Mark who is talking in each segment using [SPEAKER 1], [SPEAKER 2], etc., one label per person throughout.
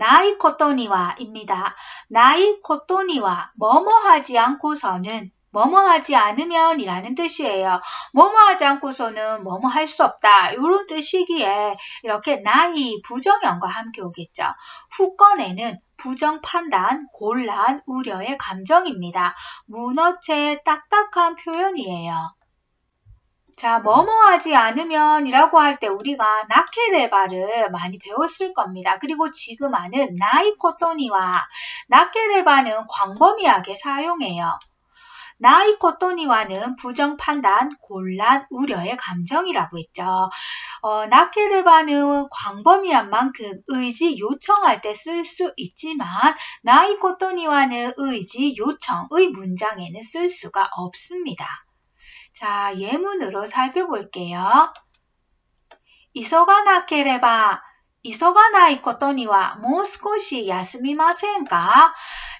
[SPEAKER 1] 나이 코토니와입니다. 나이 코토니와 뭐뭐 하지 않고서는 뭐뭐 하지 않으면 이라는 뜻이에요. 뭐뭐 하지 않고서는 뭐뭐 할 수 없다. 이런 뜻이기에 이렇게 나이 부정형과 함께 오겠죠. 후권에는 부정 판단, 곤란, 우려의 감정입니다. 문어체의 딱딱한 표현이에요. 자, 뭐뭐 하지 않으면 이라고 할 때 우리가 나케레바를 많이 배웠을 겁니다. 그리고 지금 하는 나이코토니와 나케레바는 광범위하게 사용해요. 나이코토니와는 부정 판단, 곤란, 우려의 감정이라고 했죠. 어, 나케레바는 광범위한 만큼 의지 요청할 때 쓸 수 있지만 나이코토니와는 의지 요청의 문장에는 쓸 수가 없습니다. 자, 예문으로 살펴볼게요. 이소가 나케레바, 이소가 나이 것도니와 모스코시 야스미마센가?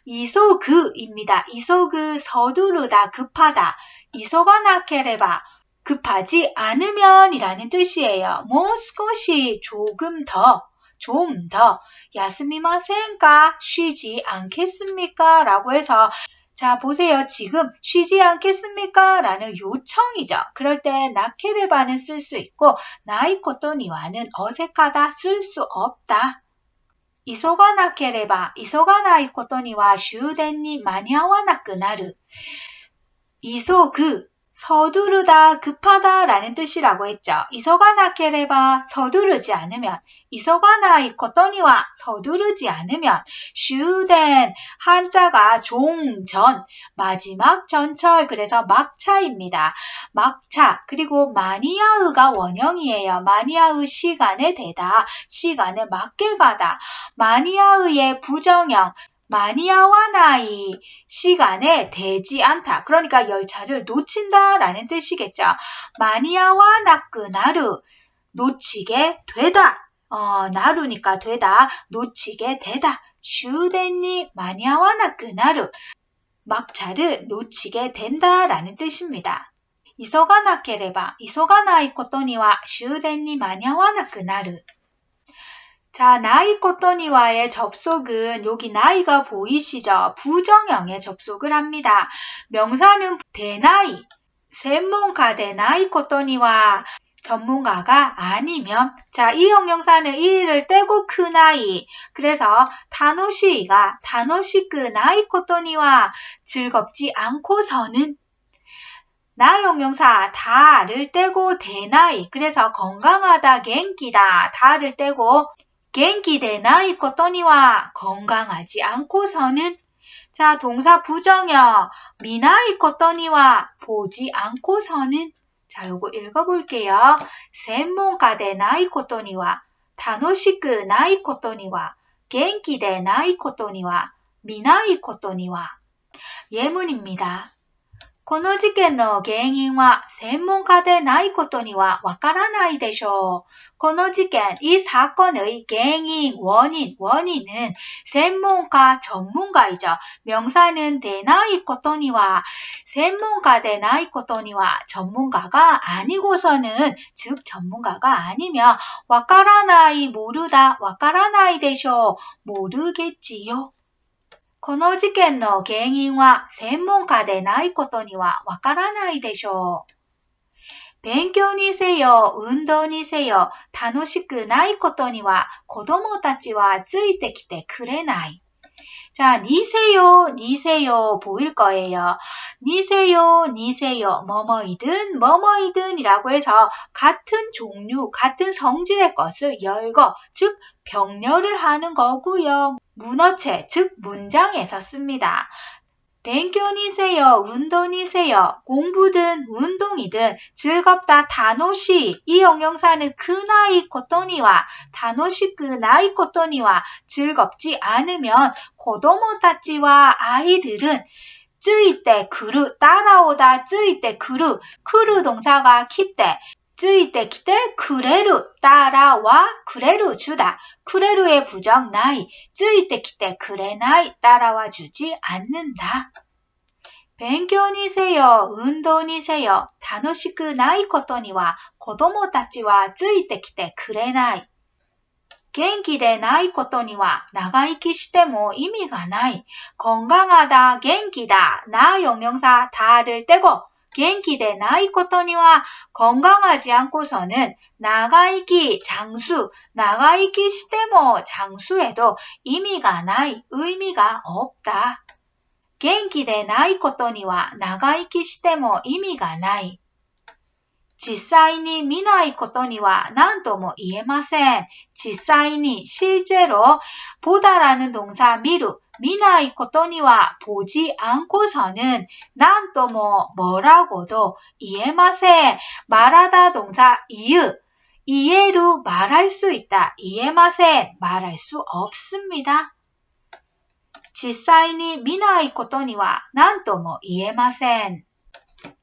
[SPEAKER 1] 이소그입니다. 이소그 서두르다 급하다. 이소가 나케레바 급하지 않으면이라는 뜻이에요. 모스코시 조금 더, 좀 더, 야스미마센가 쉬지 않겠습니까? 라고 해서 자, 보세요. 지금 쉬지 않겠습니까? 라는 요청이죠. 그럴 때 나케르바는 쓸 수 있고 나이코토니와는 어색하다, 쓸 수 없다. 이소가 나케레바, 이소가 나이코토니와 슈덴니 마냐와나끄나르. 이소 그 서두르다, 급하다 라는 뜻이라고 했죠. 이소가 나케레바, 서두르지 않으면 이서가나 이 코토니와 서두르지 않으면 슈덴 한자가 종전 마지막 전철 그래서 막차입니다. 막차 그리고 마니아으가 원형이에요. 마니아의 시간에 대다 시간에 맞게 가다 마니아의 부정형 마니아와 나이 시간에 되지 않다. 그러니까 열차를 놓친다라는 뜻이겠죠. 마니아와 나끄나루 놓치게 되다. 어, 나루니까 되다. 놓치게 되다. 슈덴니 마니아와 나끄나루 막차를 놓치게 된다라는 뜻입니다. 이소가나케레바 이소가나이 코토니와 슈덴니 마니아와 나끄나루 자, 나이 코토니와의 접속은 여기 나이가 보이시죠? 부정형의 접속을 합니다. 명사는 대나이,専門家 대나이 코토니와 전문가가 아니면 자, 이 형용사는 이를 떼고 그나이. 그래서 단호시가 단호시 그나이 코토니와 즐겁지 않고서는 나 형용사 다를 떼고 대나이. 그래서 건강하다 갱기다 다를 떼고 갱기 대나이 코토니와 건강하지 않고서는 자, 동사 부정형 미나이 코토니와 보지 않고서는 자 요거 읽어볼게요. 専門家でないことには 楽しくないことには 元気でないことには 미나이ことには 예문입니다. この事件の原因は専門家でないことにはわからないでしょう。この事件、이사건의原因、원인 원인은専門家、전문가이죠명사는でないことには専門家でないことには전문가가아니고서는즉전문가가아니면わからない、모르다わからないでしょう。모르겠지요 この事件の原因は専門家でないことにはわからないでしょう。勉強にせよ、運動にせよ、楽しくないことには子供たちはついてきてくれない。 자, 니세요, 니세요 보일 거예요. 니세요, 니세요, 뭐뭐이든, 뭐뭐이든 이라고 해서 같은 종류, 같은 성질의 것을 열거, 즉 병렬을 하는 거고요. 문어체, 즉 문장에서 씁니다. 땡큐니세요, 운동이세요, 공부든 운동이든 즐겁다, 다노시. 이 영용사는 그나이 코토니와 다노시 그나이 코토니와 즐겁지 않으면 고도모타치와 아이들은 쯔이 때 그루 따라오다 쯔이 때 그루 그루 동사가 키때 쯔이 때 키때 그레루 따라와 그레루 주다 쿠레루의 부정 나이, 쯔이때 키때 그래 나이 따라와 주지 않는다. 勉強にせよ、 운동にせよ、 楽しくないことには子供たちはついてきてくれない。 元気でないことには長生きしても意味がない. 건강하다, 元気だ, 나 영영사 다를 떼고 元気でないことには 건강하지 않고서는 나가이기 장수, 나가이기 시대모 장수에도 의미가 나이, 의미가 없다. 元気でないことには長生きしても意味がない。 実際に見ないことには何とも言えません。実際に 실제로 보다라는 동사 미루 미나이 코토니와 보지 않고서는 난또뭐 뭐라고도 이해마세 말하다 동사 이유 이해로 말할 수 있다. 이해마세 말할 수 없습니다. 지사이니 미나이 코토니와 난또뭐 이해마센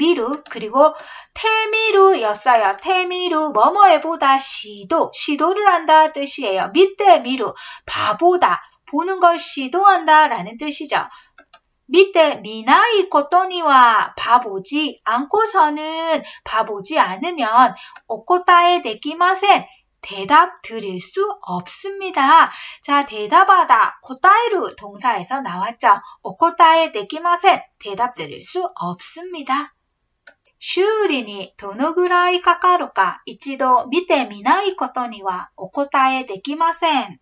[SPEAKER 1] 미루 그리고 태미루였어요. 태미루 뭐뭐에 보다 시도 시도를 한다 뜻이에요. 밑에 미루 봐보다 보는 걸 시도한다 라는 뜻이죠. 밑에 미나이 코토니와 봐보지 않고서는 봐보지 않으면 오코타에 데키마센 대답 드릴 수 없습니다. 자, 대답하다 코타이루 동사에서 나왔죠. 오코타에 데키마센 대답 드릴 수 없습니다. 修理にどのぐらいかかるか一度見てみないことにはお答えできません。